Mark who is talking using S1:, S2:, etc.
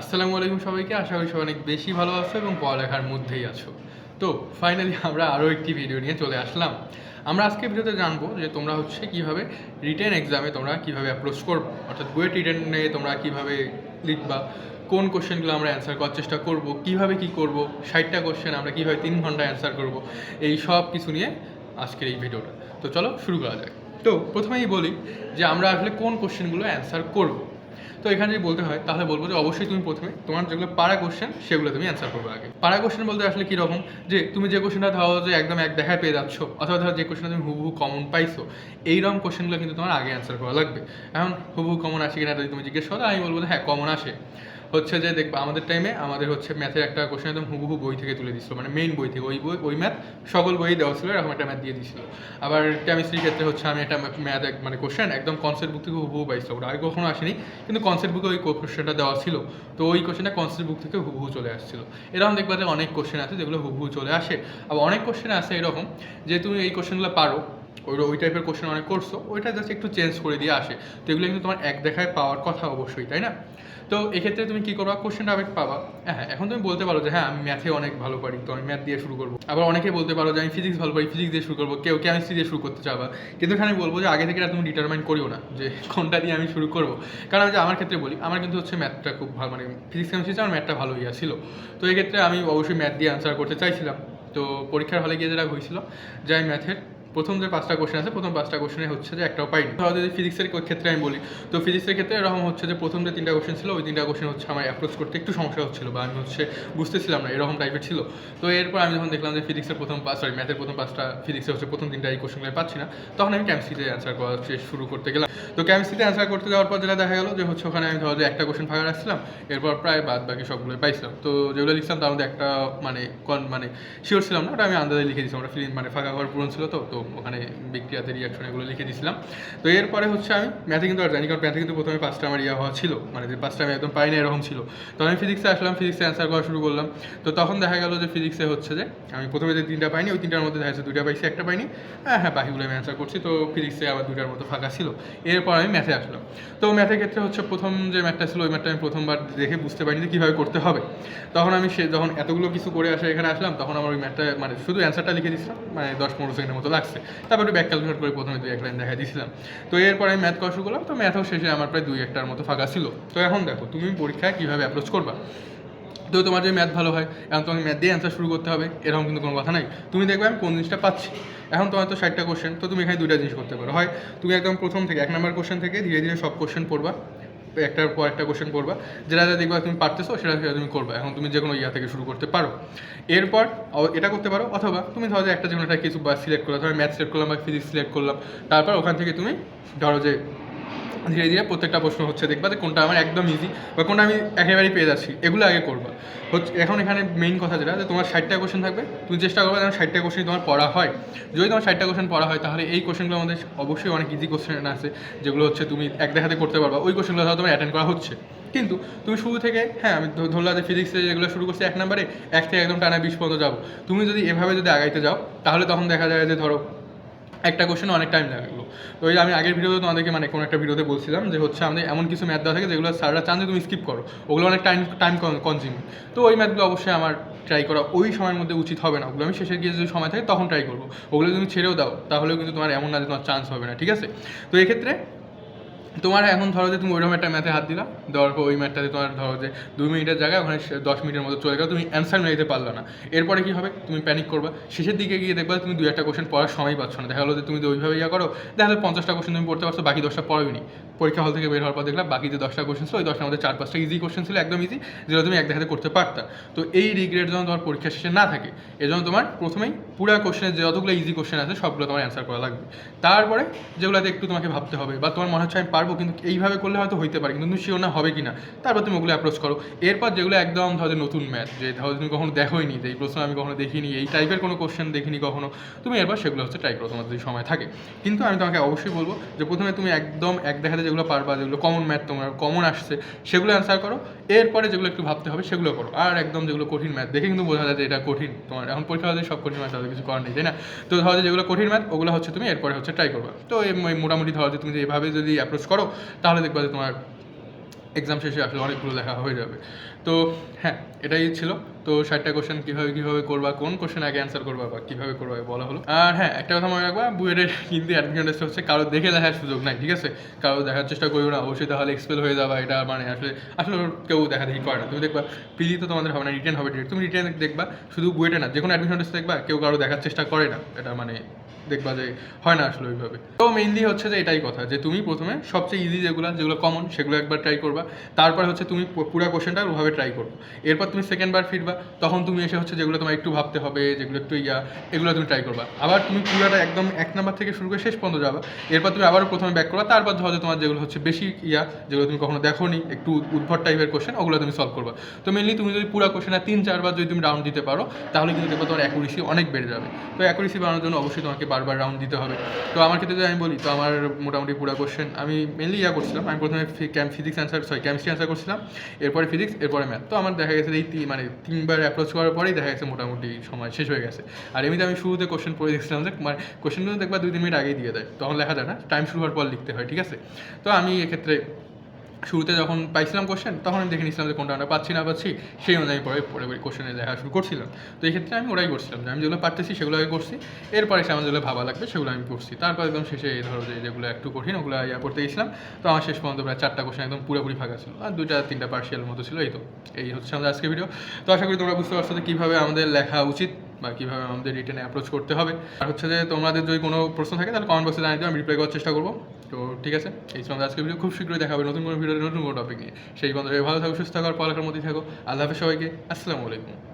S1: আসসালামু আলাইকুম সবাইকে, আশা করি সবাই অনেক বেশি ভালো আছো এবং পড়ালেখার মধ্যেই আছো। তো ফাইনালি আমরা আরও একটি ভিডিও নিয়ে চলে আসলাম। আমরা আজকে ভিডিওতে জানব যে তোমরা হচ্ছে কীভাবে রিটেন এক্সামে তোমরা কীভাবে অ্যাপ্রোচ করব, অর্থাৎ বুয়েট রিটেনে তোমরা কীভাবে লিখবা, কোন কোশ্চেনগুলো আমরা অ্যান্সার করার চেষ্টা করব, কীভাবে কি করব, ষাটটা কোশ্চেন আমরা কীভাবে তিন ঘণ্টা অ্যান্সার করব, এই সব কিছু নিয়ে আজকের এই ভিডিওটা তো চলো শুরু করা যাক। তো, প্রথমেই বলি যে আমরা আসলে কোন কোশ্চেনগুলো অ্যান্সার করব। তো এখানে যদি বলতে হয়, তাহলে বলব যে অবশ্যই তুমি প্রথমে তোমার যেগুলো পাড়া কোশ্চেন সেগুলো তুমি অ্যান্সার করবে আগে। পাড়া কোশ্চেন বলতে আসলে কীরকম যে তুমি যে কোশ্চেনটা ধরো যে একদম এক দেখায় পেয়ে যাচ্ছ, অথবা ধরো যে কোশ্চেনটা তুমি হুবহু কমন পাইছো, এইরকম কোশ্চেনগুলো কিন্তু তোমার আগে অ্যান্সার করা লাগবে। এখন হুবহু কমন আসে কিনা যদি তুমি জিজ্ঞেস করো, আমি বলব হ্যাঁ কমন আসে। হচ্ছে যে দেখবা আমাদের টাইমে আমাদের হচ্ছে ম্যাথের একটা কোশ্চেন একদম হুবহু বই থেকে তুলে দিচ্ছিল মানে মেইন বই থেকে। ওই বই, ওই ম্যাথ সকল বই দেওয়া ছিল, এরকম একটা ম্যাথ দিয়ে দিছিল। আবার কেমিস্ট্রির ক্ষেত্রে হচ্ছে আমি একটা ম্যাথ এক মানে কোশ্চেন একদম কনসেপ্ট বুক থেকে হুবহু পাইছিল ওটা আগে কখনো আসেনি, কিন্তু কনসেপ্ট বুকে ওই কোশ্চেনটা দেওয়া ছিল। তো ওই কোশ্চেনটা কনসেপ্ট বুক থেকে হুবহু চলে আসছিল। এরকম দেখবা যে অনেক কোশ্চেন আছে যেগুলো হুবহু চলে আসে। আবার অনেক কোশ্চেন আছে এরকম যে তুমি এই কোশ্চেনগুলো পারো ওই ওই টাইপের কোশ্চেন অনেক করছ, ওইটা জাস্ট একটু চেঞ্জ করে দিয়ে আসে। তো এগুলো কিন্তু তোমার এক দেখায় পাওয়ার কথা অবশ্যই, তাই না? তো এক্ষেত্রে তুমি কী করবা? কোশ্চেনটা আবার পাবা। হ্যাঁ এখন তুমি বলতে পারো যে হ্যাঁ আমি ম্যাথে অনেক ভালো পারি, তো আমি ম্যাথ দিয়ে শুরু করব। আবার অনেকে বলতে পারো যে, আমি ফিজিক্স ভালো পারি ফিজিক্স দিয়ে শুরু করব। কেউ কেমিস্ট্রি দিয়ে শুরু করতে চাবা। কিন্তু এখানে বলব যে, আগে থেকে এটা তুমি ডিটারমাইন করিও না যে, কোনটা দিয়ে আমি শুরু করব। কারণ আমি যে, আমার ক্ষেত্রে বলি, আমার কিন্তু হচ্ছে ম্যাথটা খুব ভালো মানে ফিজিক্স কেমিস্ট্রি আমার ম্যাথটা ভালো ইয়া ছিল তো এক্ষেত্রে আমি অবশ্যই ম্যাথ দিয়ে অ্যান্সার করতে চাইছিলাম। তো পরীক্ষার হলে গিয়ে যেটা হয়েছিল, যে, আমি ম্যাথের প্রথম যে পাঁচটা কোশ্চেন আছে, প্রথম পাঁচটা কোশ্চেনে হচ্ছে যে একটাও পাইনি। ধরো যদি ফিজিক্সের ক্ষেত্রে আমি বলি, তো ফিজিক্সের ক্ষেত্রে এরকম হচ্ছে যে প্রথম যে তিনটা কোশ্চেন ছিল, ওই তিনটা কোশ্চেন হচ্ছে আমার অ্যাপ্রোচ করতে একটু সমস্যা হচ্ছিল বা আমি হচ্ছে বুঝতেছিলাম না, এরকম টাইপের ছিল। তো এরপর আমি যখন দেখলাম যে ফিজিক্সের প্রথম পাঁচ সরি ম্যাথের প্রথম পাঁচটা ফিজিক্সের হচ্ছে প্রথম তিনটা এই কোশ্চেনগুলো পাচ্ছি না, তখন আমি কেমিস্ট্রিতে অ্যান্সার করা শুরু করতে গেলাম। তো কেমিস্ট্রিতে অ্যান্সার করতে যাওয়ার পর যেটা দেখা গেলো যে হচ্ছে ওখানে আমি ধরো যে একটা কোশ্চেন ফাঁকা রাখছিলাম, এরপর প্রায় বাদ বাকি সবগুলোই পাইছিলাম। তো যেগুলো লিখছিলাম তার মধ্যে একটা মানে কন মানে শিওর ছিলাম না, ওটা আমি আন্দাজে লিখে দিয়েছিলাম, ওটা ফিলিং মানে ফাঁকা ঘর পূরণ ছিল তো তো ওখানে বিক্রিয়াতে রিয়াকশন এগুলো লিখে দিয়েছিলাম তো এরপরে হচ্ছে আমি ম্যাথে কিন্তু আর জানি কারণ ম্যাথে কিন্তু প্রথমে পাঁচটা আমার ইয়া হওয়া ছিল। মানে যে পাঁচটা আমি একদম পাই না এরকম ছিল। তো আমি ফিজিক্সে আসলাম ফিজিক্সে অ্যান্সার করা শুরু করলাম। তো তখন দেখা গেল যে ফিজিক্সে হচ্ছে যে, আমি প্রথমে যে তিনটা পাইনি, ওই তিনটার মধ্যে দেখা যাচ্ছে দুইটা পাইছি, একটা পাইনি। হ্যাঁ হ্যাঁ বাকিগুলো আমি অ্যান্সার করছি। তো ফিজিক্সে আবার দুইটার মতো ফাঁকা ছিল। এরপর আমি ম্যাথে আসলাম। তো ম্যাথের ক্ষেত্রে হচ্ছে প্রথম যে ম্যাথটা ছিল, ওই ম্যাথটা আমি প্রথমবার দেখে বুঝতে পারিনি যে কীভাবে করতে হবে। তখন আমি সে, যখন এতগুলো কিছু করে আসে এখানে আসলাম, তখন আমার ওই ম্যাথটা মানে শুধু অ্যান্সারটা লিখে দিচ্ছিলাম মানে দশ পনেরো সেকেন্ডের মতো লাগছে। তারপর একটু ব্যাক ক্যালকুলেট করে প্রথমে দুই এক লাইন দেখা দিয়েছিলাম। তো এরপর আমি ম্যাথ করা শুরু করলাম। তো ম্যাথও শেষে আমার প্রায় দুই একটার মতো ফাঁকা ছিল। তো এখন দেখো, তুমি পরীক্ষায় কীভাবে অ্যাপ্রোচ করবা? তো তোমার যে ম্যাথ ভালো হয়, এখন তোমাকে ম্যাথ দিয়ে অ্যান্সার শুরু করতে হবে। এরকম কিন্তু কোনো কথা নাই। তুমি দেখবে আমি কোন জিনিসটা পাচ্ছি? এখন তোমার তো ষাটটা কোশ্চেন তো তুমি এখানে দুইটা জিনিস করতে পারো। হয় তুমি একদম প্রথম থেকে, এক নম্বর কোশ্চেন থেকে ধীরে ধীরে সব কোশ্চেন পড়বা। একটার পর একটা কোশ্চেন করবা। যেটা যা দেখবা তুমি পারতেছো, সেটা সেটা তুমি করবা। এখন তুমি যে কোনো ইয়া থেকে শুরু করতে পারো। এরপর এটা করতে পারো, অথবা তুমি ধরো যে একটা যে কোনো একটা কিছু বা সিলেক্ট করলাম ধরো ম্যাথ সিলেক্ট করলাম বা ফিজিক্স সিলেক্ট করলাম। তারপর ওখান থেকে তুমি ধরো যে ধীরে ধীরে প্রত্যেকটা প্রশ্ন হচ্ছে, দেখবা যে কোনটা আমার একদম ইজি বা কোনটা আমি একেবারেই পেয়ে যাচ্ছি, এগুলো আগে করবা। হচ্ছে, এখন এখানে মেইন কথা যেটা, যে তোমার ষাটটা কোশ্চেন থাকবে, তুমি চেষ্টা করবে যেন ষাটটা কোশ্চেন তোমার পড়া হয়। যদি তোমার ষাটটা কোশ্চেন পড়া হয়, তাহলে এই কোশ্চেনগুলো আমাদের অবশ্যই অনেক ইজি কোশ্চেন আছে, যেগুলো হচ্ছে তুমি এক দেখাতে করতে পারবা, ওই কোশ্চেনগুলো তোমার অ্যাটেন্ড করা হচ্ছে। কিন্তু তুমি শুরু থেকে হ্যাঁ আমি ধরলাম যে ফিজিক্সে যেগুলো শুরু করছি এক নম্বরে এক থেকে একদম টানা বিশ পর্যন্ত যাব। তুমি যদি এভাবে যদি আগাইতে যাও, তাহলে তখন দেখা যায় যে ধরো একটা কোশ্চেনে অনেক টাইম লাগল। তো ওই আমি আগের ভিডিওতে তোমাদেরকে মানে কোনো একটা ভিডিওতে বলছিলাম যে হচ্ছে আমাদের এমন কিছু ম্যাথ দেওয়া থাকে যেগুলো স্যাররা চান যে তুমি স্কিপ করো। ওগুলো অনেক টাইম টাইম কনজিউমিং তো ওই ম্যাথগুলো অবশ্যই আমার ট্রাই করা ওই সময়ের মধ্যে উচিত হবে না। ওগুলো আমি শেষে গিয়ে যদি সময় থাকে তখন ট্রাই করব। ওগুলো যদি তুমি ছেড়েও দাও, তাহলেও কিন্তু তোমার এমন না যে তোমার চান্স হবে না, ঠিক আছে? তো এক্ষেত্রে তোমার এখন ধরো যে তুমি ওইরকম একটা ম্যাথে হাত দিলা পর ওই ম্যাথটাতে তোমার ধরো যে দুই মিনিটের জায়গায় ওখানে দশ মিনিটের মতো চলে গেলো, তুমি অ্যান্সার মিলাইতে পারল না। এরপরে কী হবে? তুমি প্যানিক করবা। শেষের দিকে গিয়ে দেখবা তুমি দুই একটা কোশ্চেন পড়ার সময় পাচ্ছ না। দেখা গেলো যে তুমি তো ওইভাবে ইয়া করো, দেখা গেলো পঞ্চাশটা কোশ্চেন তুমি পড়তে পারছ, বাকি দশটা পড়োনি পরীক্ষা হল থেকে বের হওয়ার পর দেখলাম বাকি যে দশটা কোশ্চেন ছিল, ওই দশটার মধ্যে চার পাঁচটা ইজি কোশ্চেন ছিল, একদম ইজি যেগুলো তুমি এক দেখাতে করতে পারতা। তো এই রিগ্রেট যেন তোমার পরীক্ষা শেষে না থাকে এজন্য তোমার প্রথমেই পুরা কোশ্চেনের যতগুলো ইজি কোশ্চেন আছে, সবগুলো তোমার অ্যান্সার করা লাগবে। তারপরে যেগুলোতে একটু তোমাকে ভাবতে হবে, বা তোমার মনে হচ্ছে আমি পারব, কিন্তু এইভাবে করলে হয়তো হইতে পারে, কিন্তু শিওর না হবে কি না তারপর তুমি ওগুলো অ্যাপ্রোচ করো। এরপর যেগুলো একদম ধরো নতুন ম্যাথ যে ধরো তুমি কখনো দেখোইনি, যে এই প্রশ্ন আমি কখনো দেখিনি, এই টাইপের কোনো কোশ্চেন দেখিনি কখনো, তুমি এরপর সেগুলো হচ্ছে ট্রাই করো, তোমার যদি সময় থাকে। কিন্তু আমি তোমাকে অবশ্যই বলব যে প্রথমে তুমি একদম এক দেখাতে যেগুলো পারবা, যেগুলো কমন ম্যাথ তোমার কমন আসছে, সেগুলো অ্যান্সার করো। এরপরে যেগুলো একটু ভাবতে হবে, সেগুলো করো। আর একদম যেগুলো কঠিন ম্যাথ দেখে কিন্তু বোঝা যায় যে এটা কঠিন। তোমার এখন পরীক্ষা হলে সব কঠিন ম্যাথ তাদের কিছু করার নেই, তাই না? তো ধরো যেগুলো কঠিন ম্যাথ ওগুলো হচ্ছে তুমি এরপরে হচ্ছে ট্রাই করবা। তো মোটামুটি ধরো যে তুমি যে এভাবে যদি অ্যাপ্রোচ করো, তাহলে দেখবা যে তোমার এক্সাম শেষে আসলে অনেকগুলো লেখা হয়ে যাবে। তো হ্যাঁ এটাই ছিল। তো ষাটটা কোশ্চেন কীভাবে কীভাবে করবা, কোন কোশ্চেন আগে অ্যান্সার করবা বা কীভাবে করবা বলা হলো। আর হ্যাঁ একটা কথা মনে রাখবা বুয়েটের কিন্তু অ্যাডমিশন টেস্ট হচ্ছে কারও দেখে দেখার সুযোগ নাই, ঠিক আছে? কারও দেখার চেষ্টা করিও না, অবশ্যই তাহলে এক্সপেল হয়ে যাবা, এটা মানে আসলে আসলে কেউ দেখা দেখি করে না। তুমি দেখবা পিজি তো তোমাদের হবে না রিটার্ন হবে। তুমি রিটার্ন দেখবা, শুধু বুয়েটে না যে কোনো অ্যাডমিশন টেস্ট দেখবা, কেউ কারও দেখার চেষ্টা করে না, এটা মানে দেখবা যে হয় না আসলে ওইভাবে। তো মেইনলি হচ্ছে যে এটাই কথা, যে তুমি প্রথমে সবচেয়ে ইজি যেগুলো যেগুলো কমন সেগুলো একবার ট্রাই করবা। তারপর হচ্ছে তুমি পুরো কোশ্চেনটা ওভাবে ট্রাই করবে। এরপর তুমি সেকেন্ড বার ফিরবা, তখন তুমি এসে হচ্ছে যেগুলো তোমার একটু ভাবতে হবে, যেগুলো একটু ইয়া, এগুলো তুমি ট্রাই করবা। আবার তুমি পুরোটা একদম এক নাম্বার থেকে শুরু করে শেষ পর্যন্ত যাবা। এরপর তুমি আবারও প্রথমে ব্যাক করবা, তারপর ধরো তোমার যেগুলো হচ্ছে বেশি ইয়া, যেগুলো তুমি কখনো দেখো নি একটু উদ্ভট টাইপের কোশ্চেন ওগুলো তুমি সলভ করবা। তো মেনলি তুমি যদি পুরো কোশ্চেনে তিন, চারবার যদি তুমি রাউন্ড দিতে পারো, তাহলে কিন্তু দেখব তোমার অ্যাকুরেসি অনেক বেড়ে যাবে। তো অ্যাকুরেসি বাড়ানোর জন্য অবশ্যই তোমাকে বারবার রাউন্ড দিতে হবে। তো আমার ক্ষেত্রে যদি আমি বলি, তো আমার মোটামুটি পুরো কোশ্চেন আমি মেনলি ইয়া করছিলাম, আমি প্রথমে physics answer sorry chemistry answer করছিলাম, এরপরে ফিজিক্স এরপরে ম্যাথ তো আমার দেখা গেছে এই মানে তিনবার অ্যাপ্রোচ করার পরেই দেখা গেছে মোটামুটি সময় শেষ হয়ে গেছে। আর এমনিতে আমি শুরুতে কোশ্চেন পড়ে দেখছিলাম যে মানে কোশ্চেনগুলো দেখবা দুই, তিন মিনিট আগেই দিয়ে দেয়। তখন লেখা যায় না টাইম শুরু হওয়ার পর লিখতে হয়, ঠিক আছে? তো আমি এক্ষেত্রে শুরুতে যখন পাইছিলাম কোশ্চেন তখন আমি দেখে নিয়েছিলাম যে কোনটা আমরা পাচ্ছি না পাচ্ছি, সেই অনুযায়ী পরে পরে কোশ্চেনে দেখা শুরু করছিলাম। তো এই ক্ষেত্রে আমি ওরাই করছিলাম যে আমি যেগুলো পারতেছি সেগুলো আগে করছি। এরপরে সে আমার যেগুলো ভাবা লাগবে সেগুলো আমি করছি। তারপর একদম শেষে এই ধরো যে যেগুলো একটু কঠিন, ওগুলো ইয়া করতে গেছিলাম। তো আমার শেষ পর্যন্ত প্রায় চারটা কোশ্চেন একদম পুরোপুরি ফাঁকা ছিল। আর দুইটা, তিনটা পার্সিয়াল মতো ছিল, এই তো। এই হচ্ছে আমাদের আজকে ভিডিও তো আশা করি তোমরা বুঝতে পারছ যে কীভাবে আমাদের লেখা উচিত বা কীভাবে আমাদের রিটার্নে অ্যাপ্রোচ করতে হবে। আর হচ্ছে যে তোমাদের যদি কোনো প্রশ্ন থাকে, তাহলে কমেন্ট বক্সে জানিয়ে দিও, আমি রিপ্লাই করার চেষ্টা করব। তো ঠিক আছে, এই সময় আজকে ভিডিও খুব শীঘ্রই দেখা হবে নতুন কোনো ভিডিও নতুন কোনো টপিক নিয়ে। সেই বন্ধু ভালো থাকো, সুস্থ থাকো, আর পড়ালেখার মধ্যেই থাকো। আল্লাহ হাফেজ সবাইকে। আসসালামু আলাইকুম।